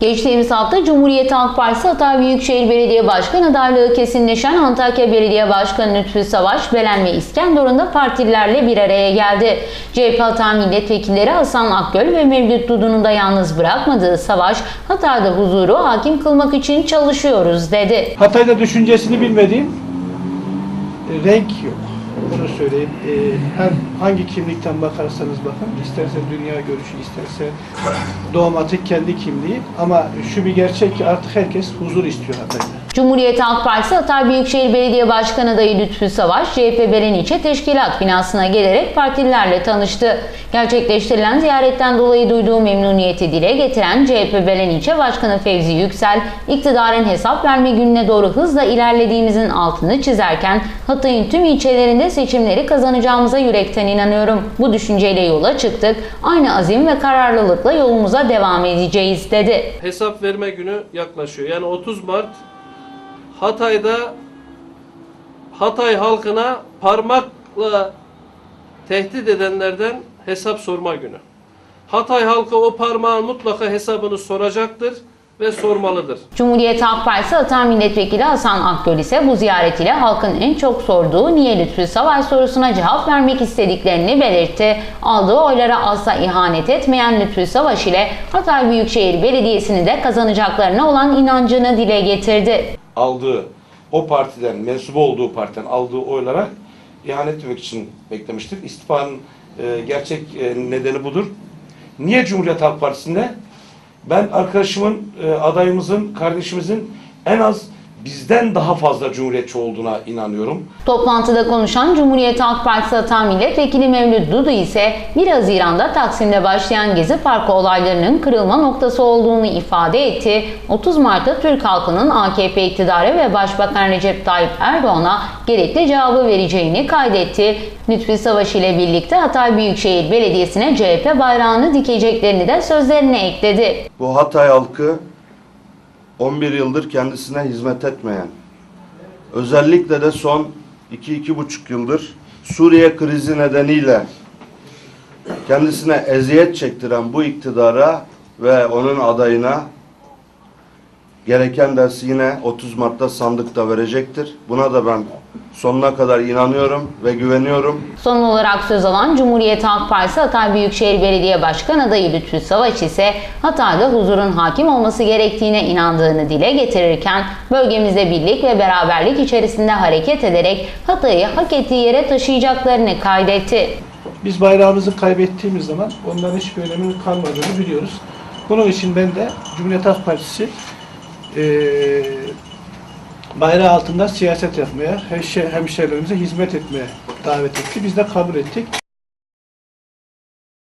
Geçtiğimiz hafta Cumhuriyet Halk Partisi Hatay Büyükşehir Belediye Başkan adaylığı kesinleşen Antakya Belediye Başkanı Lütfü Savaş, Belen ve İskenderun'da partililerle bir araya geldi. CHP Hatay Milletvekilleri Hasan Akgöl ve Mevlüt Dudu'nu da yalnız bırakmadığı Savaş, Hatay'da huzuru hakim kılmak için çalışıyoruz dedi. Hatay'da düşüncesini bilmediğim renk yok. Bunu söyleyeyim. E, her hangi kimlikten bakarsanız bakın, isterse dünya görüşü, isterse doğmatik kendi kimliği. Ama şu bir gerçek ki artık herkes huzur istiyor Hatay'da. Cumhuriyet Halk Partisi Hatay Büyükşehir Belediye Başkanı adayı Lütfü Savaş, CHP Belen İlçe Teşkilat binasına gelerek partililerle tanıştı. Gerçekleştirilen ziyaretten dolayı duyduğu memnuniyeti dile getiren CHP Belen İlçe Başkanı Fevzi Yüksel, iktidarın hesap verme gününe doğru hızla ilerlediğimizin altını çizerken Hatay'ın tüm ilçelerinde seçimleri kazanacağımıza yürekten inanıyorum. Bu düşünceyle yola çıktık. Aynı azim ve kararlılıkla yolumuza devam edeceğiz dedi. hesap verme günü yaklaşıyor. Yani 30 Mart Hatay'da Hatay halkına parmakla tehdit edenlerden hesap sorma günü. Hatay halkı o parmağın mutlaka hesabını soracaktır ve sormalıdır. Cumhuriyet Halk Partisi Hatay Milletvekili Hasan Akgöl ise bu ziyaret ile halkın en çok sorduğu niye Lütfü Savaş sorusuna cevap vermek istediklerini belirtti. Aldığı oylara asla ihanet etmeyen Lütfü Savaş ile Hatay Büyükşehir Belediyesi'ni de kazanacaklarına olan inancını dile getirdi. aldığı o partiden, mensup olduğu partiden aldığı oylara ihanet etmek için beklemiştir. İstifanın e, gerçek e, nedeni budur. Niye Cumhuriyet Halk Partisi'nde? Ben arkadaşımın, e, adayımızın, kardeşimizin en az bizden daha fazla cumhuriyetçi olduğuna inanıyorum. Toplantıda konuşan Cumhuriyet Halk Partisi Hatay Milletvekili Mevlüt Dudu ise 1 Haziran'da Taksim'de başlayan Gezi Parkı olaylarının kırılma noktası olduğunu ifade etti. 30 Mart'ta Türk halkının AKP iktidarı ve Başbakan Recep Tayyip Erdoğan'a gerekli cevabı vereceğini kaydetti. Lütfi Savaş ile birlikte Hatay Büyükşehir Belediyesi'ne CHP bayrağını dikeceklerini de sözlerine ekledi. Bu Hatay halkı 11 yıldır kendisine hizmet etmeyen, özellikle de son 2-2,5 yıldır Suriye krizi nedeniyle kendisine eziyet çektiren bu iktidara ve onun adayına gereken dersi yine 30 Mart'ta sandıkta verecektir. Buna da ben sonuna kadar inanıyorum ve güveniyorum. Son olarak söz alan Cumhuriyet Halk Partisi Hatay Büyükşehir Belediye Başkan adayı Lütfü Savaş ise Hatay'da huzurun hakim olması gerektiğine inandığını dile getirirken bölgemizde birlik ve beraberlik içerisinde hareket ederek Hatay'ı hak ettiği yere taşıyacaklarını kaydetti. Biz bayrağımızı kaybettiğimiz zaman onların hiçbir öneminin kalmadığını biliyoruz. Bunun için ben de Cumhuriyet Halk Partisi e, bayrağı altında siyaset yapmaya, hemşe- hemşehrilerimize hizmet etmeye davet etti. Biz de kabul ettik.